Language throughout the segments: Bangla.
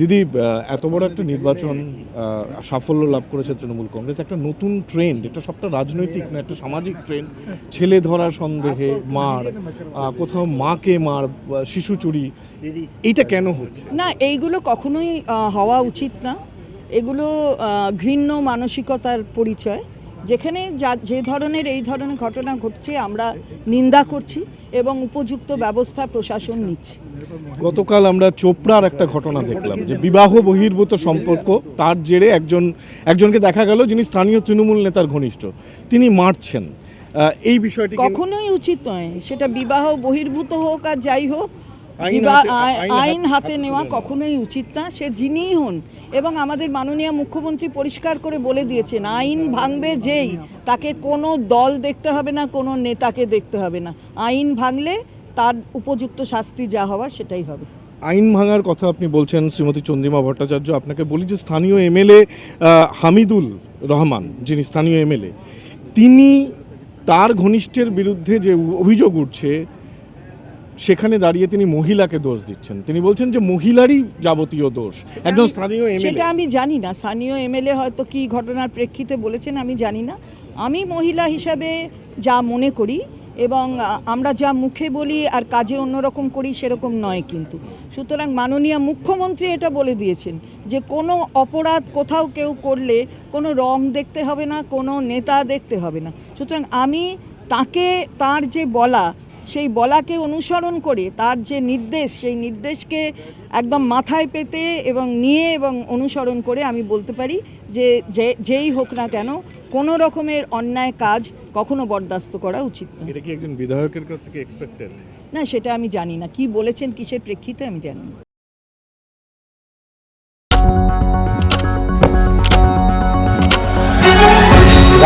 দিদি এত বড় একটা নির্বাচন সাফল্য লাভ করেছে তৃণমূল কংগ্রেস, একটা নতুন ট্রেন্ড এটা সবটা রাজনৈতিক না, একটা সামাজিক ট্রেন্ড ছেলে ধরা সন্দেহে মার কোথাও মাকে মার শিশু চুরি, এইটা কেন হচ্ছে? না, এইগুলো কখনোই হওয়া উচিত না। এগুলো ঘৃণ্য মানসিকতার পরিচয়। যেখানে যা যে ধরনের এই ধরনের ঘটনা ঘটছে আমরা নিন্দা করছি এবং উপযুক্ত ব্যবস্থা প্রশাসন নিচ্ছে। গতকাল আমরা চোপড়ার একটা ঘটনা দেখলাম যে বিবাহ বহির্ভূত সম্পর্ক তার জেরে একজন একজনকে দেখা গেল যিনি স্থানীয় তৃণমূল নেতার ঘনিষ্ঠ তিনি মারছেন। এই বিষয়টি কখনোই উচিত নয় সেটা বিবাহ বহির্ভূত হোক আর যাই হোক আইন হাতে- নেওয়া। কখনোই উচিত না সে যিনিই হন। এবং আমাদের মাননীয় মুখ্যমন্ত্রী পরিষ্কার করে বলে দিয়েছেন আইন ভাঙবে যেই তাকে কোনো দল দেখতে হবে না কোনো নেতাকে দেখতে হবে না। আইন ভাঙলে তার উপযুক্ত শাস্তি যা হওয়ার সেটাই হবে। আইন ভাঙার কথা আপনি বলছেন শ্রীমতী চন্দ্রিমা ভট্টাচার্য। আপনাকে বলি যে স্থানীয় এমএলএ হামিদুল রহমান যিনি স্থানীয় এমএলএ তিনি তার ঘনিষ্ঠের বিরুদ্ধে যে অভিযোগ উঠছে সেখানে দাঁড়িয়ে তিনি মহিলাকে দোষ দিচ্ছেন। তিনি বলছেন যে মহিলারই যাবতীয় দোষ। একজন স্থানীয় এমএলএ। সেটা আমি জানি না। স্থানীয় এমএলএ হয়তো কি ঘটনার প্রেক্ষিতে বলেছেন আমি জানি না। আমি মহিলা হিসাবে যা মনে করি এবং আমরা যা মুখে বলি আর কাজে অন্যরকম করি সেরকম নয় কিন্তু। সুতরাং মাননীয় মুখ্যমন্ত্রী এটা বলে দিয়েছেন যে কোনো অপরাধ কোথাও কেউ করলে কোনো রং দেখতে হবে না কোনো নেতা দেখতে হবে না। সুতরাং আমি তাকে তার যে বলা সেই বলাকে অনুসরণ করে তার যে নির্দেশ সেই নির্দেশকে একদম মাথায় পেতে এবং নিয়ে এবং অনুসরণ করে আমি বলতে পারি যে যেই হোক না কেন কোনো রকমের অন্যায় কাজ কখনো বরদাস্ত করা উচিত নয়। এটা কি একজন বিধায়কের কাছ থেকে এক্সপেক্টেড না সেটা আমি জানি না। কি বলেছেন কিসের প্রেক্ষিতে আমি জানি না।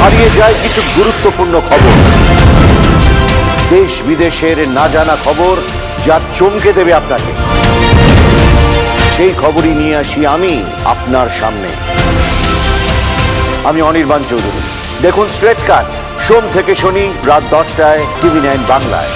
হারিয়ে যায় কিছু গুরুত্বপূর্ণ খবর। দেশ বিদেশের না জানা খবর যা চমকে দেবে আপনাকে। সেই খবরই নিয়ে আসি আমি আপনার সামনে। আমি অনির্বাণ চৌধুরী। দেখুন স্ট্রেট কাট। সোম থেকে শনি রাত দশটায় টিভি নাইন বাংলায়।